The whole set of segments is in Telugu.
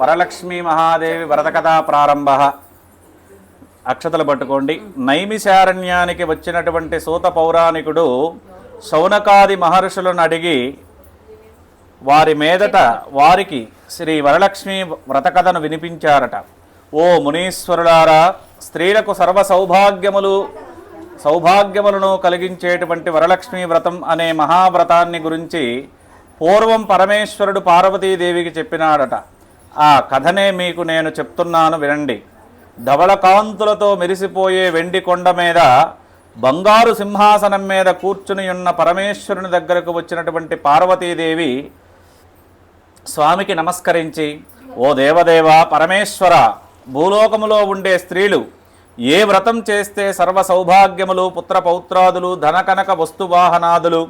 వరలక్ష్మీ మహాదేవి వ్రతకథా ప్రారంభ. అక్షతలు పట్టుకోండి. నైమిశారణ్యానికి వచ్చినటువంటి సూత పౌరాణికుడు శౌనకాది మహర్షులను అడిగి వారి మీదట వారికి శ్రీ వరలక్ష్మి వ్రతకథను వినిపించారట. ఓ మునీశ్వరులారా స్త్రీలకు సర్వ సౌభాగ్యములు సౌభాగ్యములను కలిగించేటువంటి వరలక్ష్మి వ్రతం అనే మహావ్రతాన్ని గురించి పూర్వం పరమేశ్వరుడు పార్వతీదేవికి చెప్పినాడట. ఆ కథనే మీకు నేను చెప్తున్నాను వినండి. ధవళకాంతులతో మెరిసిపోయే వెండి కొండ మీద బంగారు సింహాసనం మీద కూర్చుని ఉన్న పరమేశ్వరుని దగ్గరకు వచ్చినటువంటి పార్వతీదేవి స్వామికి నమస్కరించి ఓ దేవదేవ పరమేశ్వర భూలోకములో ఉండే స్త్రీలు ఏ వ్రతం చేస్తే సర్వ సౌభాగ్యములు పుత్ర పౌత్రాదులు ధనకనక వస్తువాహనాదులు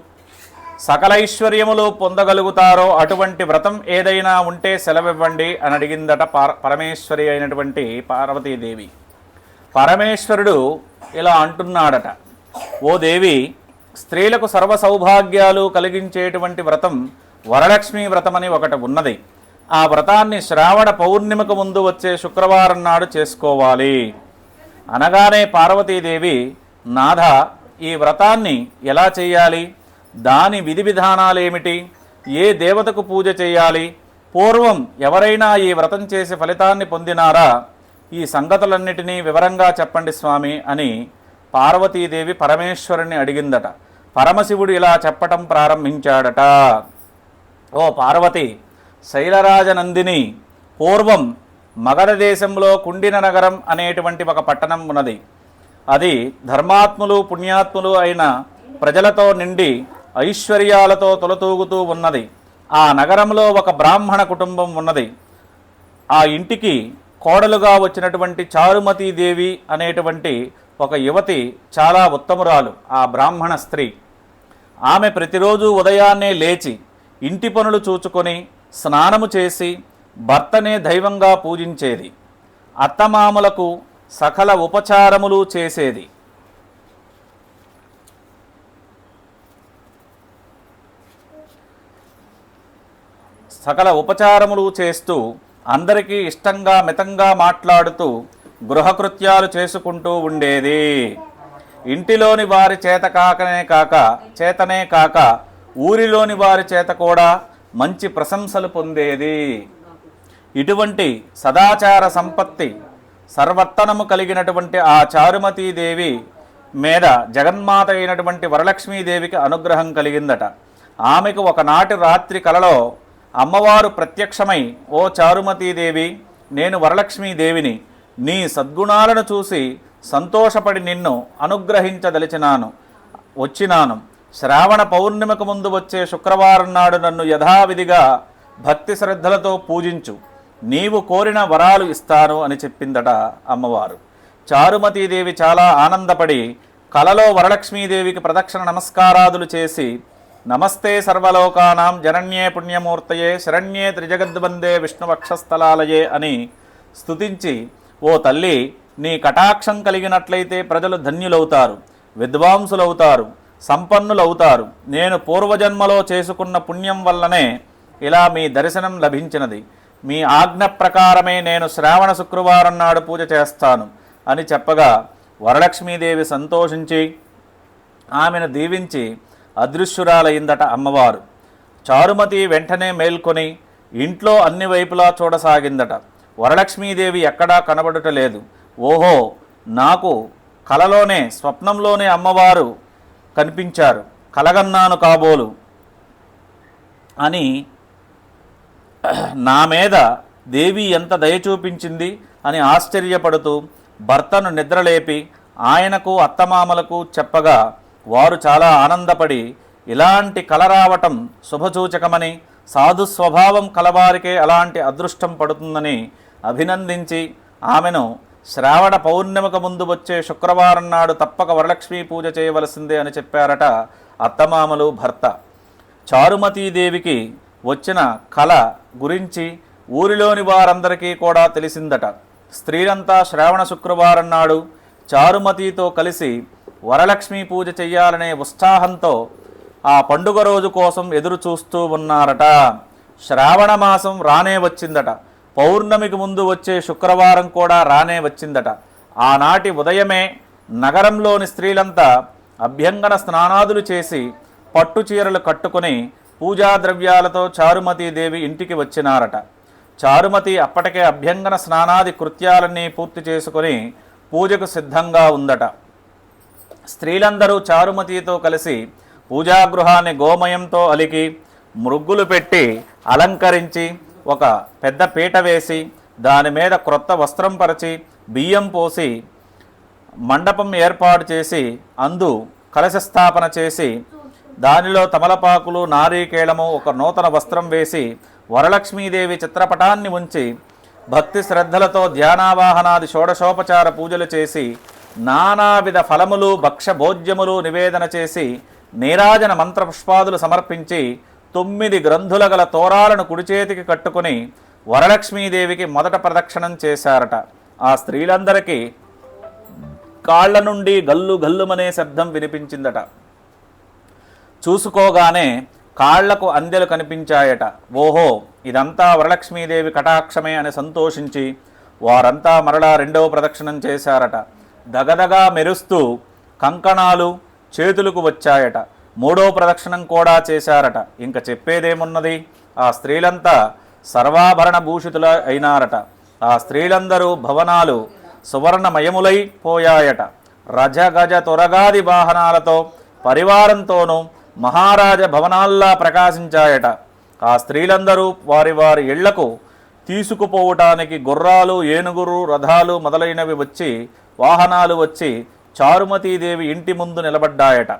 సకల ఐశ్వర్యములు పొందగలుగుతారో అటువంటి వ్రతం ఏదైనా ఉంటే సెలవివ్వండి అని అడిగిందట పరమేశ్వరి అయినటువంటి పార్వతీదేవి. పరమేశ్వరుడు ఇలా అంటున్నాడట ఓ దేవి స్త్రీలకు సర్వ సౌభాగ్యాలు కలిగించేటువంటి వ్రతం వరలక్ష్మి వ్రతం అని ఒకటి ఉన్నది. ఆ వ్రతాన్ని శ్రావణ పౌర్ణిమకు ముందు వచ్చే శుక్రవారం నాడు చేసుకోవాలి. అనగానే పార్వతీదేవి నాథ ఈ వ్రతాన్ని ఎలా చేయాలి? దాని విధి విధానాలేమిటి? ఏ దేవతకు పూజ చేయాలి? పూర్వం ఎవరైనా ఈ వ్రతం చేసి ఫలితాన్ని పొందినారా? ఈ సంగతులన్నిటినీ వివరంగా చెప్పండి స్వామి అని పార్వతీదేవి పరమేశ్వరుని అడిగిందట. పరమశివుడు ఇలా చెప్పటం ప్రారంభించాడట. ఓ పార్వతి శైలరాజనందిని పూర్వం మగధ దేశంలో కుండిన నగరం అనేటువంటి ఒక పట్టణం ఉన్నది. అది ధర్మాత్ములు పుణ్యాత్ములు అయిన ప్రజలతో నిండి ఐశ్వర్యాలతో తొలతూగుతూ ఉన్నది. ఆ నగరంలో ఒక బ్రాహ్మణ కుటుంబం ఉన్నది. ఆ ఇంటికి కోడలుగా వచ్చినటువంటి చారుమతీ దేవి అనేటువంటి ఒక యువతి చాలా ఉత్తమురాలు ఆ బ్రాహ్మణ స్త్రీ. ఆమె ప్రతిరోజు ఉదయాన్నే లేచి ఇంటి పనులు చూచుకొని స్నానము చేసి భర్తనే దైవంగా పూజించేది. అత్తమామలకు సకల ఉపచారములు చేసేది. సకల ఉపచారములు చేస్తూ అందరికీ ఇష్టంగా మితంగా మాట్లాడుతూ గృహకృత్యాలు చేసుకుంటూ ఉండేది. ఇంటిలోని వారి చేత కాకనే కాక చేతనే కాక ఊరిలోని వారి చేత కూడా మంచి ప్రశంసలు పొందేది. ఇటువంటి సదాచార సంపత్తి సర్వర్తనము కలిగినటువంటి ఆ చారుమతీదేవి మీద జగన్మాత అయినటువంటి వరలక్ష్మీదేవికి అనుగ్రహం కలిగిందట. ఆమెకు ఒకనాటి రాత్రి కలలో అమ్మవారు ప్రత్యక్షమై ఓ చారుమతీదేవి నేను వరలక్ష్మీదేవిని నీ సద్గుణాలను చూసి సంతోషపడి నిన్ను అనుగ్రహించదలిచినాను వచ్చినాను. శ్రావణ పౌర్ణిమకు ముందు వచ్చే శుక్రవారం నాడు నన్ను యథావిధిగా భక్తి శ్రద్ధలతో పూజించు. నీవు కోరిన వరాలు ఇస్తాను అని చెప్పిందట అమ్మవారు. చారుమతీదేవి చాలా ఆనందపడి కలలో వరలక్ష్మీదేవికి ప్రదక్షిణ నమస్కారాదులు చేసి నమస్తే సర్వలోకానాం జనన్యే పుణ్యమూర్తయే శరణ్యే త్రిజగద్వందే విష్ణువక్షస్థలాలయే అని స్తుతించి ఓ తల్లి నీ కటాక్షం కలిగినట్లయితే ప్రజలు ధన్యులవుతారు విద్వాంసులవుతారు సంపన్నులవుతారు. నేను పూర్వజన్మలో చేసుకున్న పుణ్యం వల్లనే ఇలా మీ దర్శనం లభించినది. మీ ఆజ్ఞ ప్రకారమే నేను శ్రావణ శుక్రవారం నాడు పూజ చేస్తాను అని చెప్పగా వరలక్ష్మీదేవి సంతోషించి ఆమెను దీవించి అదృశ్యురాలయ్యిందట అమ్మవారు. చారుమతి వెంటనే మేల్కొని ఇంట్లో అన్ని వైపులా చూడసాగిందట. వరలక్ష్మీదేవి ఎక్కడా కనబడుట లేదు ఓహో నాకు కలలోనే స్వప్నంలోనే అమ్మవారు కనిపించారు. కలగన్నాను కాబోలు అని నా మీద దేవి ఎంత దయ చూపించింది అని ఆశ్చర్యపడుతూ భర్తను నిద్రలేపి ఆయనకు అత్తమామలకు చెప్పగా వారు చాలా ఆనందపడి ఇలాంటి కల రావటం శుభసూచకమని సాధు స్వభావం కలవారికే అలాంటి అదృష్టం పడుతుందని అభినందించి ఆమెను శ్రావణ పౌర్ణిమకు ముందు వచ్చే శుక్రవారం నాడు తప్పక వరలక్ష్మీ పూజ చేయవలసిందే అని చెప్పారట అత్తమామలు భర్త. చారుమతీదేవికి వచ్చిన కళ గురించి ఊరిలోని వారందరికీ కూడా తెలిసిందట. స్త్రీలంతా శ్రావణ శుక్రవారం నాడు చారుమతితో కలిసి వరలక్ష్మి పూజ చెయ్యాలనే ఉత్సాహంతో ఆ పండుగ రోజు కోసం ఎదురు చూస్తూ ఉన్నారట. శ్రావణ మాసం రానే వచ్చిందట. పౌర్ణమికి ముందు వచ్చే శుక్రవారం కూడా రానే వచ్చిందట. ఆనాటి ఉదయమే నగరంలోని స్త్రీలంతా అభ్యంగన స్నానాదులు చేసి పట్టు చీరలు కట్టుకుని పూజా ద్రవ్యాలతో చారుమతీదేవి ఇంటికి వచ్చినారట. చారుమతి అప్పటికే అభ్యంగన స్నానాది కృత్యాలన్నీ పూర్తి చేసుకుని పూజకు సిద్ధంగా ఉందట. స్త్రీలందరూ చారుమతితో కలిసి పూజాగృహాన్ని గోమయంతో అలికి మృగ్గులు పెట్టి అలంకరించి ఒక పెద్ద పీట వేసి దాని మీద క్రొత్త వస్త్రం పరిచి బియ్యం పోసి మండపం ఏర్పాటు చేసి అందు కలశ స్థాపన చేసి దానిలో తమలపాకులు నారీకేళము ఒక నూతన వస్త్రం వేసి వరలక్ష్మీదేవి చిత్రపటాన్ని ఉంచి భక్తి శ్రద్ధలతో ధ్యానావాహనాది షోడశోపచార పూజలు చేసి నానావిధ ఫలములు భక్ష్యభోజ్యములు నివేదన చేసి నీరాజన మంత్రపుష్పాదులు సమర్పించి తొమ్మిది గ్రంథుల గల తోరాలను కుడిచేతికి కట్టుకుని వరలక్ష్మీదేవికి మొదట ప్రదక్షిణం చేశారట. ఆ స్త్రీలందరికీ కాళ్ళ నుండి గల్లు గల్లుమనే శబ్దం వినిపించిందట. చూసుకోగానే కాళ్ళకు అందెలు కనిపించాయట. ఓహో ఇదంతా వరలక్ష్మీదేవి కటాక్షమే అని సంతోషించి వారంతా మరలా రెండవ ప్రదక్షిణం చేశారట. దగదగా మెరుస్తూ కంకణాలు చేతులకు వచ్చాయట. మూడో ప్రదక్షిణం కూడా చేశారట. ఇంక చెప్పేదేమున్నది? ఆ స్త్రీలంతా సర్వాభరణ భూషితుల అయినారట. ఆ స్త్రీలందరూ భవనాలు సువర్ణమయములై పోయాయట. రజ గజ త్వరగాది వాహనాలతో పరివారంతోనూ మహారాజ భవనాల్లా ప్రకాశించాయట. ఆ స్త్రీలందరూ వారి వారి ఇళ్ళకు తీసుకుపోవటానికి గుర్రాలు ఏనుగురు రథాలు మొదలైనవి వచ్చి వాహనాలు వచ్చి చారుమతీదేవి ఇంటి ముందు నిలబడ్డాయట.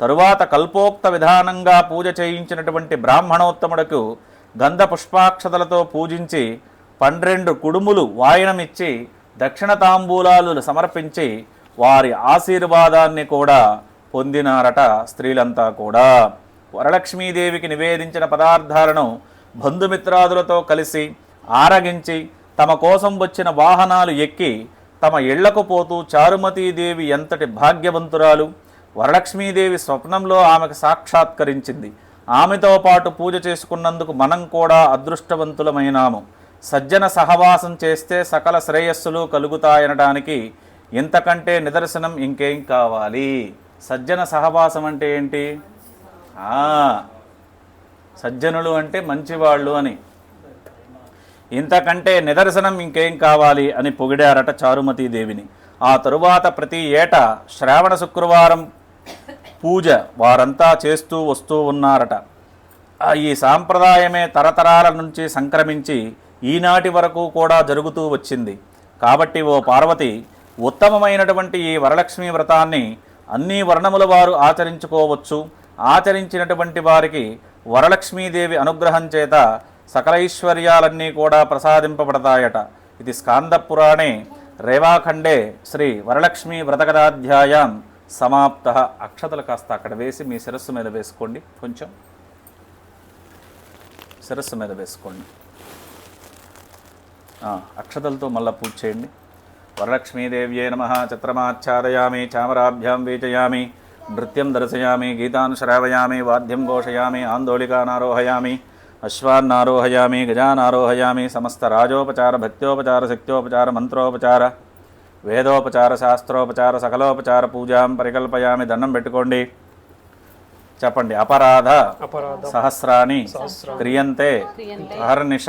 తరువాత కల్పోక్త విధానంగా పూజ చేయించినటువంటి బ్రాహ్మణోత్తముడకు గంధ పుష్పాక్షతలతో పూజించి పన్నెండు కుడుములు వాయనమిచ్చి దక్షిణ తాంబూలాలు సమర్పించి వారి ఆశీర్వాదాన్ని కూడా పొందినారట స్త్రీలంతా కూడా. వరలక్ష్మీదేవికి నివేదించిన పదార్థాలను బంధుమిత్రాదులతో కలిసి ఆరగించి తమ కోసం వచ్చిన వాహనాలు ఎక్కి తమ ఇళ్ళకు పోతూ చారుమతీదేవి ఎంతటి భాగ్యవంతురాలు. వరలక్ష్మీదేవి స్వప్నంలో ఆమెకు సాక్షాత్కరించింది. ఆమెతో పాటు పూజ చేసుకున్నందుకు మనం కూడా అదృష్టవంతులమైనాము. సజ్జన సహవాసం చేస్తే సకల శ్రేయస్సులు కలుగుతాయనడానికి ఇంతకంటే నిదర్శనం ఇంకేం కావాలి? సజ్జన సహవాసం అంటే ఏంటి? సజ్జనులు అంటే మంచివాళ్ళు అని. ఇంతకంటే నిదర్శనం ఇంకేం కావాలి అని పొగిడారట చారుమతీదేవిని ఆ తరువాత ప్రతి ఏటా శ్రావణ శుక్రవారం పూజ వారంతా చేస్తూ వస్తూ ఉన్నారట. ఈ సాంప్రదాయమే తరతరాల నుంచి సంక్రమించి ఈనాటి వరకు కూడా జరుగుతూ వచ్చింది. కాబట్టి ఓ పార్వతి ఉత్తమమైనటువంటి ఈ వరలక్ష్మి వ్రతాన్ని అన్ని వర్ణముల వారు ఆచరించుకోవచ్చు. ఆచరించినటువంటి వారికి వరలక్ష్మీదేవి అనుగ్రహం చేత సకలైశ్వర్యాలన్నీ కూడా ప్రసాదింపబడతాయట. ఇది స్కాంద పురాణే. రేవాఖండే శ్రీ వరలక్ష్మీ వ్రతకథాధ్యాయం సమాప్త. అక్షతలు కాస్త అక్కడ వేసి మీ శిరస్సు మీద వేసుకోండి. కొంచెం శిరస్సు మీద వేసుకోండి. అక్షతలతో మళ్ళా పూజ చేయండి. వరలక్ష్మీదేవ్యే నమ. చిత్రమాచ్ఛాదయామి చామరాభ్యాం వీచయామి నృత్యం దర్శయామి గీతాన్ శ్రావయామి వాద్యం ఘోషయామి ఆందోళికానారోహయామి అశ్వాన్నారోహయామి గజానారోహయామి సమస్త రాజోపచార భక్త్యోపచార శక్త్యోపచార మంత్రోపచార వేదోపచార శాస్త్రోపచార సకలోపచార పూజాం పరికల్పయామి దండం పెట్టుకోండి. చెప్పండి అపరాధ అపరాధ. సహస్రాని క్రియంతే. అహర్నిశం